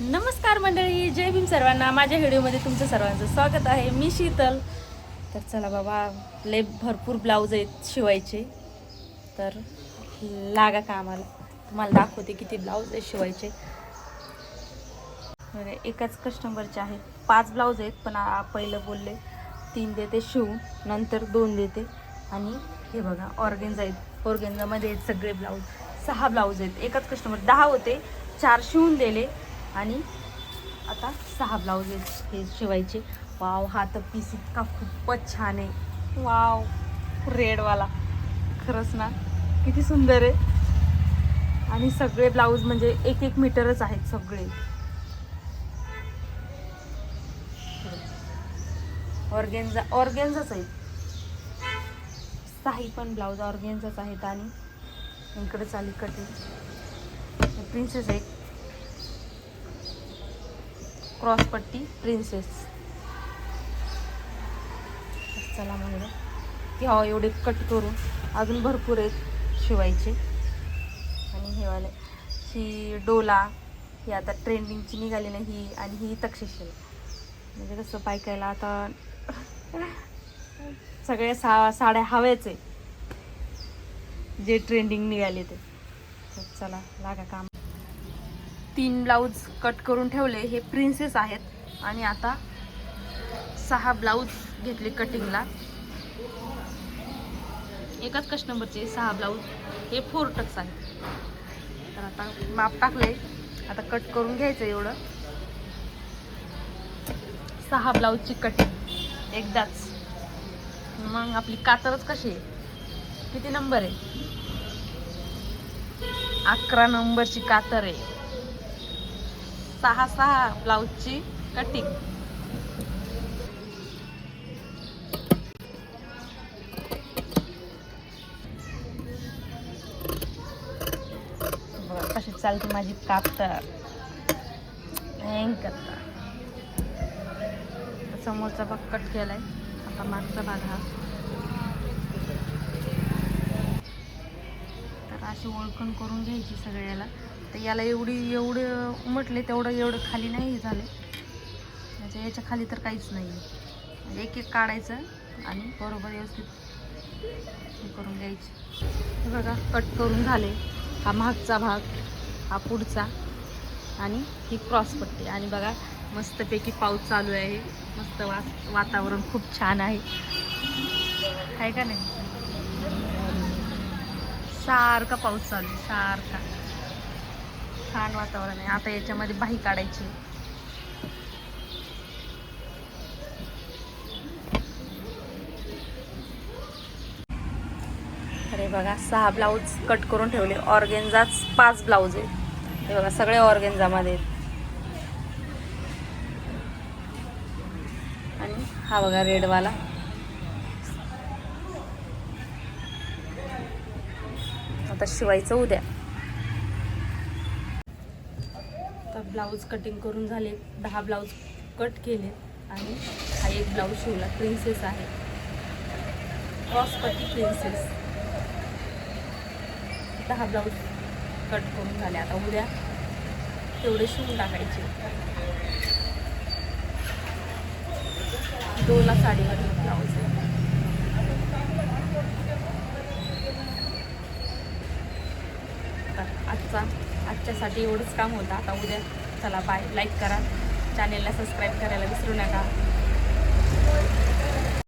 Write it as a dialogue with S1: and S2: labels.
S1: नमस्कार मंडळी जय भीम सर्वांना. माझ्या व्हिडिओमध्ये तुमचं सर्वांचं स्वागत आहे. मी शीतल. तर चला बाबा लय भरपूर ब्लाऊज आहेत शिवायचे. तर लागा का आम्हाला? तुम्हाला दाखवते किती ब्लाऊज आहेत शिवायचे. बरं, एकाच कस्टमरचे आहेत. पाच ब्लाऊज आहेत पण पहिलं बोलले तीन देते शिवून नंतर दोन देते. आणि हे बघा ऑर्गेन्झा आहेत. ऑर्गेन्झामध्ये आहेत सगळे ब्लाऊज. सहा ब्लाऊज आहेत. एकाच कस्टमर दहा होते चार शिवून दिले. आणि आता सहा ब्लाऊज हे शिवायचे. वाव हा तर पीस इतका खूपच छान आहे. वाव रेडवाला. खरंच ना किती सुंदर आहे. आणि सगळे ब्लाऊज म्हणजे एक एक मीटरच आहेत सगळे. ऑर्गेन्झा ऑर्गेन्झाच आहेत. साही पण ब्लाऊज ऑर्गेन्झाच आहेत आणि इकडे चाली कटिंग प्रिन्सेस एक क्रॉसपट्टी प्रिन्सेस चला म्हणलं की हो एवढे कट करून अजून भरपूर आहेत शिवायचे. आणि हे वाले. ही डोला ही आता ट्रेंडिंगची निघाली ना ही आणि ही तक्षशिला. म्हणजे कसं बायकायला आता सगळ्या सा साड्या हव्याच आहे. जे ट्रेंडिंग निघाले ते. चला लागा काम. तीन ब्लाऊज कट करून ठेवले हे प्रिन्सेस आहेत. आणि आता सहा ब्लाऊज घेतले कटिंगला एकाच कस्टमरचे सहा ब्लाऊज हे फोर टक्स आहेत. तर आता माप टाकले. आता कट करून घ्यायचं एवढं. सहा ब्लाऊजची कटिंग एकदाच. मग आपली कातरच कशी आहे? किती नंबर आहे? अकरा नंबरची कातर आहे. सहा सहा ब्लाऊजची कटिंग कशी चालते माझी कातर करता समोरचा भाग कट केलाय. आता मागचा भाग हा. तर अशी ओळखण करून घ्यायची सगळ्याला. तर याला एवढी एवढं उमटले तेवढं एवढं खाली नाही झाले. म्हणजे याच्या खाली तर काहीच नाही आहे म्हणजे एक एक काढायचं आणि बरोबर व्यवस्थित हे करून घ्यायची. बघा कट करून झाले. हा मागचा भाग हा पुढचा आणि ही क्रॉस पट्टी. आणि बघा मस्तपैकी पाऊस चालू आहे. मस्त वा वातावरण खूप छान आहे. आहे का नाही? सारखा पाऊस चालू आहे सारखा. छान वातावरण आहे. आता याच्यामध्ये बाही काढायची. अरे बघा सहा ब्लाऊज कट करून ठेवले. ऑर्गेन्झाच पाच ब्लाऊज आहेत. हे बघा सगळे ऑर्गेन्झामध्ये आहेत. आणि हा बघा रेडवाला. आता शिवायचं उद्या. आता ब्लाऊज कटिंग करून झाले दहा ब्लाऊज कट केले आणि हा एक ब्लाऊज शिवला प्रिन्सेस आहे. क्रॉस प्रिन्सेस दहा ब्लाऊज कट करून झाले आता उद्या तेवढे शिवून टाकायचे. दोला साडीवर ब्लाऊज. आहे आजच्यासाठी एवढंच काम होतं. आता उद्या चला बाय लाईक करा. चॅनेलला सबस्क्राईब करायला विसरू नका.